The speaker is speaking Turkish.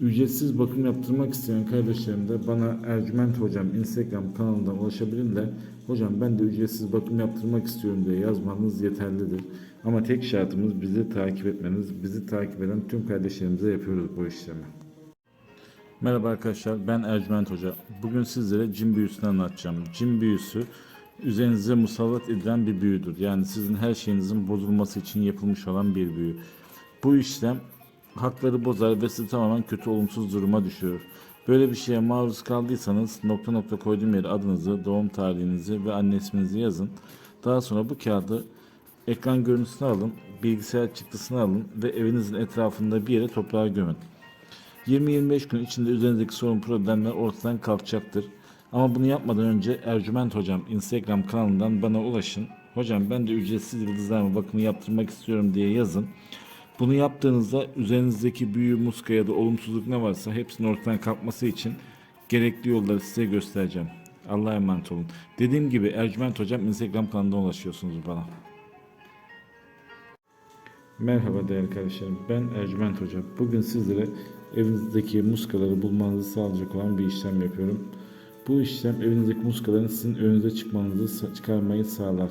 Ücretsiz bakım yaptırmak isteyen kardeşlerim de bana Ercüment Hocam Instagram kanalından ulaşabilirler. Hocam ben de ücretsiz bakım yaptırmak istiyorum diye yazmanız yeterlidir. Ama tek şartımız bizi takip etmeniz. Bizi takip eden tüm kardeşlerimize yapıyoruz bu işlemi. Merhaba arkadaşlar ben Ercüment Hoca. Bugün sizlere cin büyüsünü anlatacağım. Cin büyüsü üzerinize musallat edilen bir büyüdür. Yani sizin her şeyinizin bozulması için yapılmış olan bir büyü. Bu işlem hakları bozar ve sizi tamamen kötü olumsuz duruma düşürür. Böyle bir şeye maruz kaldıysanız nokta nokta koyduğum yere adınızı, doğum tarihinizi ve anne isminizi yazın. Daha sonra bu kağıdı ekran görüntüsünü alın, bilgisayar çıktısını alın ve evinizin etrafında bir yere toprağa gömün. 20-25 gün içinde üzerinizdeki sorun problemler ortadan kalkacaktır. Ama bunu yapmadan önce Ercüment Hocam Instagram kanalından bana ulaşın. Hocam ben de ücretsiz yıldızlarma bakımı yaptırmak istiyorum diye yazın. Bunu yaptığınızda üzerinizdeki büyü, muska ya da olumsuzluk ne varsa hepsinin ortadan kalkması için gerekli yolları size göstereceğim. Allah'a emanet olun. Dediğim gibi Ercüment Hocam Instagram kanalından ulaşıyorsunuz bana. Merhaba değerli kardeşlerim. Ben Ercüment Hoca. Bugün sizlere evinizdeki muskaları bulmanızı sağlayacak olan bir işlem yapıyorum. Bu işlem evinizdeki muskaların sizin önünüze çıkmanızı çıkarmayı sağlar.